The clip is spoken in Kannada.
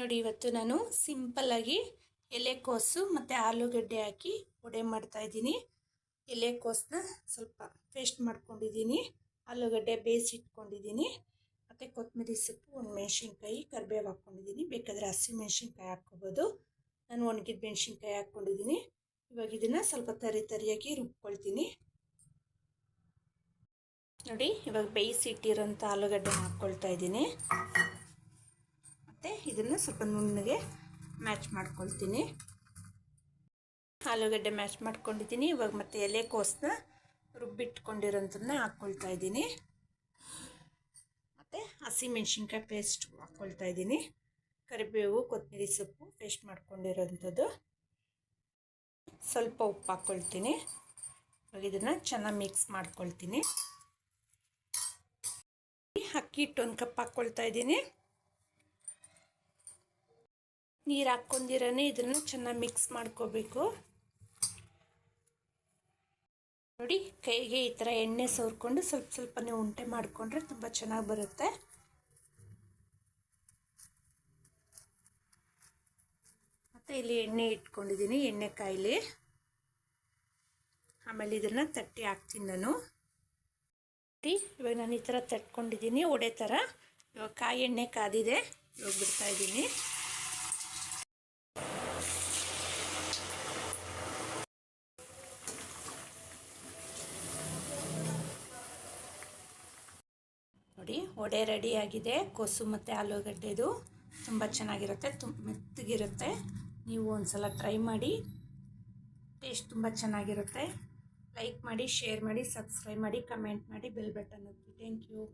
ನೋಡಿ, ಇವತ್ತು ನಾನು ಸಿಂಪಲ್ಲಾಗಿ ಎಲೆಕೋಸು ಮತ್ತು ಆಲೂಗಡ್ಡೆ ಹಾಕಿ ವಡೆ ಮಾಡ್ತಾಯಿದ್ದೀನಿ ಎಲೆಕೋಸನ್ನ ಸ್ವಲ್ಪ ಪೇಸ್ಟ್ ಮಾಡ್ಕೊಂಡಿದ್ದೀನಿ. ಆಲೂಗಡ್ಡೆ ಬೇಯಿಸಿಟ್ಕೊಂಡಿದ್ದೀನಿ ಮತ್ತು ಕೊತ್ತಂಬರಿ ಸೊಪ್ಪು, ಒಂದು ಮೆಣಸಿನ್ಕಾಯಿ, ಕರಿಬೇವು ಹಾಕ್ಕೊಂಡಿದ್ದೀನಿ. ಬೇಕಾದರೆ ಹಸಿ ಮೆಣಸಿನ್ಕಾಯಿ ಹಾಕ್ಕೋಬೋದು. ನಾನು ಒಣಗಿದ ಮೆಣಸಿನ್ಕಾಯಿ ಹಾಕ್ಕೊಂಡಿದ್ದೀನಿ. ಇವಾಗ ಇದನ್ನು ಸ್ವಲ್ಪ ತರಿ ತರಿಯಾಗಿ ರುಬ್ಕೊಳ್ತೀನಿ. ನೋಡಿ, ಇವಾಗ ಬೇಯಿಸಿಟ್ಟಿರೋಂಥ ಆಲೂಗಡ್ಡೆ ಹಾಕ್ಕೊಳ್ತಾ ಇದ್ದೀನಿ. ಇದನ್ನು ಸ್ವಲ್ಪ ನುಣ್ಣಗೆ ಮ್ಯಾಚ್ ಮಾಡ್ಕೊಳ್ತೀನಿ. ಆಲೂಗಡ್ಡೆ ಮ್ಯಾಚ್ ಮಾಡ್ಕೊಂಡಿದ್ದೀನಿ. ಇವಾಗ ಮತ್ತೆ ಎಲೆಕೋಸನ್ನ ರುಬ್ಬಿಟ್ಕೊಂಡಿರೋಂಥದ್ದನ್ನ ಹಾಕ್ಕೊಳ್ತಾ ಇದ್ದೀನಿ. ಮತ್ತು ಹಸಿಮೆಣ್ಸಿನ್ಕಾಯಿ ಪೇಸ್ಟ್ ಹಾಕ್ಕೊಳ್ತಾ ಇದ್ದೀನಿ. ಕರಿಬೇವು, ಕೊತ್ತಂಬರಿ ಸೊಪ್ಪು ಪೇಸ್ಟ್ ಮಾಡ್ಕೊಂಡಿರೋಂಥದ್ದು. ಸ್ವಲ್ಪ ಉಪ್ಪು ಹಾಕ್ಕೊಳ್ತೀನಿ ಇವಾಗ ಇದನ್ನು ಚೆನ್ನಾಗಿ ಮಿಕ್ಸ್ ಮಾಡ್ಕೊಳ್ತೀನಿ. ಅಕ್ಕಿ ಹಿಟ್ಟು ಒಂದು ಕಪ್ ಹಾಕ್ಕೊಳ್ತಾ ಇದ್ದೀನಿ. ನೀರು ಹಾಕ್ಕೊಂಡಿರೇ ಇದನ್ನು ಚೆನ್ನಾಗಿ ಮಿಕ್ಸ್ ಮಾಡ್ಕೋಬೇಕು. ನೋಡಿ, ಕೈಗೆ ಈ ಥರ ಎಣ್ಣೆ ಸವರ್ಕೊಂಡು ಸ್ವಲ್ಪ ಸ್ವಲ್ಪನೇ ಉಂಟೆ ಮಾಡಿಕೊಂಡ್ರೆ ತುಂಬ ಚೆನ್ನಾಗಿ ಬರುತ್ತೆ. ಮತ್ತು ಇಲ್ಲಿ ಎಣ್ಣೆ ಇಟ್ಕೊಂಡಿದ್ದೀನಿ, ಎಣ್ಣೆ ಕಾಯಿಲಿ. ಆಮೇಲೆ ಇದನ್ನು ತಟ್ಟಿ ಹಾಕ್ತೀನಿ ನಾನು. ಇವಾಗ ನಾನು ಈ ಥರ ತಟ್ಕೊಂಡಿದ್ದೀನಿ, ಒಡೆ ಥರ ಇವಾಗ ಕಾಯಿ ಎಣ್ಣೆ ಕಾದಿದೆ, ಇವಾಗ ಬಿಡ್ತಾಯಿದ್ದೀನಿ ನೋಡಿ, ವಡೆ ರೆಡಿಯಾಗಿದೆ ಕೋಸು ಮತ್ತು ಆಲೂಗಡ್ಡೆದು ತುಂಬ ಚೆನ್ನಾಗಿರುತ್ತೆ ತುಂಬ ಮೆತ್ತಗಿರುತ್ತೆ. ನೀವು ಒಂದು ಸಲ ಟ್ರೈ ಮಾಡಿ ಟೇಸ್ಟ್ ತುಂಬ ಚೆನ್ನಾಗಿರುತ್ತೆ. ಲೈಕ್ ಮಾಡಿ ಶೇರ್ ಮಾಡಿ ಸಬ್ಸ್ಕ್ರೈಬ್ ಮಾಡಿ ಕಮೆಂಟ್ ಮಾಡಿ ಬೆಲ್ ಬಟನ್ ಒತ್ತಿ. Thank you